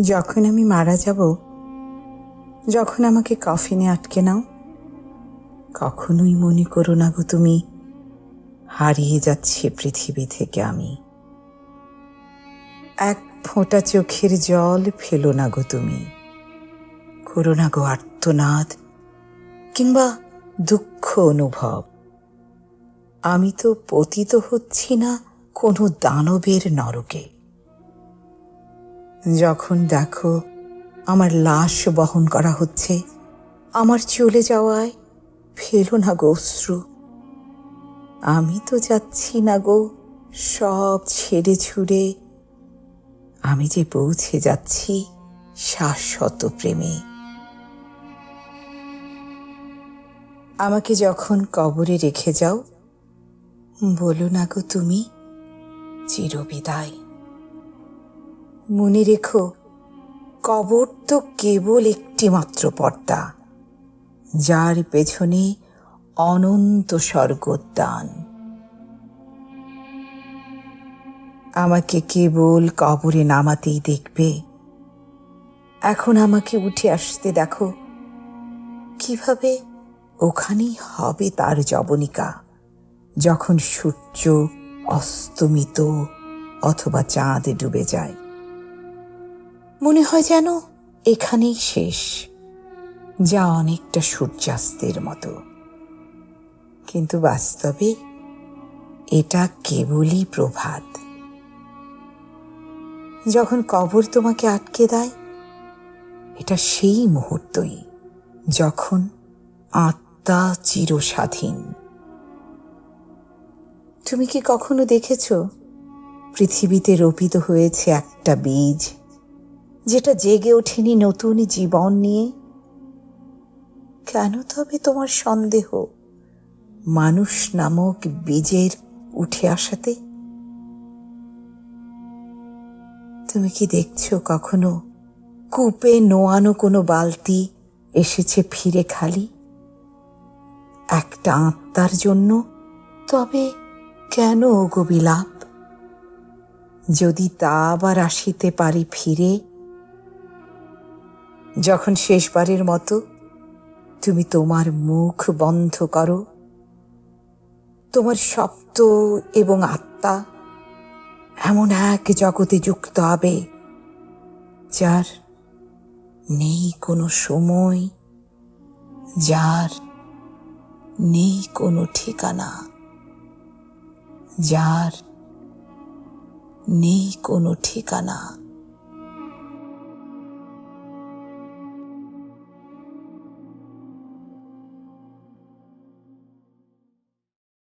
যখন আমি মারা যাব, যখন আমাকে কফিনে আটকে নাও, কখনোই মনে করো না গো তুমি, হারিয়ে যাচ্ছে পৃথিবী থেকে আমি। এক ফোঁটা চোখের জল ফেলো না গো তুমি। করো না গো আর্তনাদ কিংবা দুঃখ অনুভব। আমি তো পতিত হচ্ছি না কোনো দানবের নরকে। যখন দেখো আমার লাশ বহন করা হচ্ছে, আমার চলে যাওয়ায় ফেলো না গো অশ্রু। আমি তো যাচ্ছি না গো, সব ছেড়ে ছুড়ে। আমি যে পৌঁছে যাচ্ছি শাশ্বত প্রেমে। আমাকে যখন কবরে রেখে যাও, বলো না গো তুমি চিরবিদায়। মনে রেখো, কবর তো কেবল একটি মাত্র পর্দা, যার পেছনে অনন্ত স্বর্গোদ্যান আমাকে কেবল কবরে নামাতেই দেখবে। এখন আমাকে উঠে আসতে দেখো, কীভাবে ওখানেই হবে তার জবনিকা, যখন সূর্য অস্তমিত অথবা চাঁদ ডুবে যায়। মনে হয় যেন এখানেই শেষ, যা অনেকটা সূর্যাস্তের মতো। কিন্তু বাস্তবে এটা কেবলই প্রভাত। যখন কবর তোমাকে আটকে দেয়, এটা সেই মুহূর্তই যখন আত্মা চিরস্বাধীন। তুমি কি কখনো দেখেছ, পৃথিবীতে রোপিত হয়েছে একটা বীজ? যেটা জেগে ওঠেনি নতুন জীবন নিয়ে। কেন তবে তোমার সন্দেহ? মানুষ নামক বীজের উঠে আসাতে। তুমি কি দেখছ কখনো কূপে নোয়ানো কোনো বালতি এসেছে ফিরে খালি? একটা আত্মার জন্য? তবে কেন গো বিলাপ? যদি তা আবার আসিতে পারি ফিরে যখন শেষবারের মতো তুমি তোমার মুখ বন্ধ করো, তোমার শব্দ এবং আত্মা এমন এক জগতে যুক্ত হবে যার নেই কোনো সময়, যার নেই কোনো ঠিকানা, যার নেই কোনো ঠিকানা।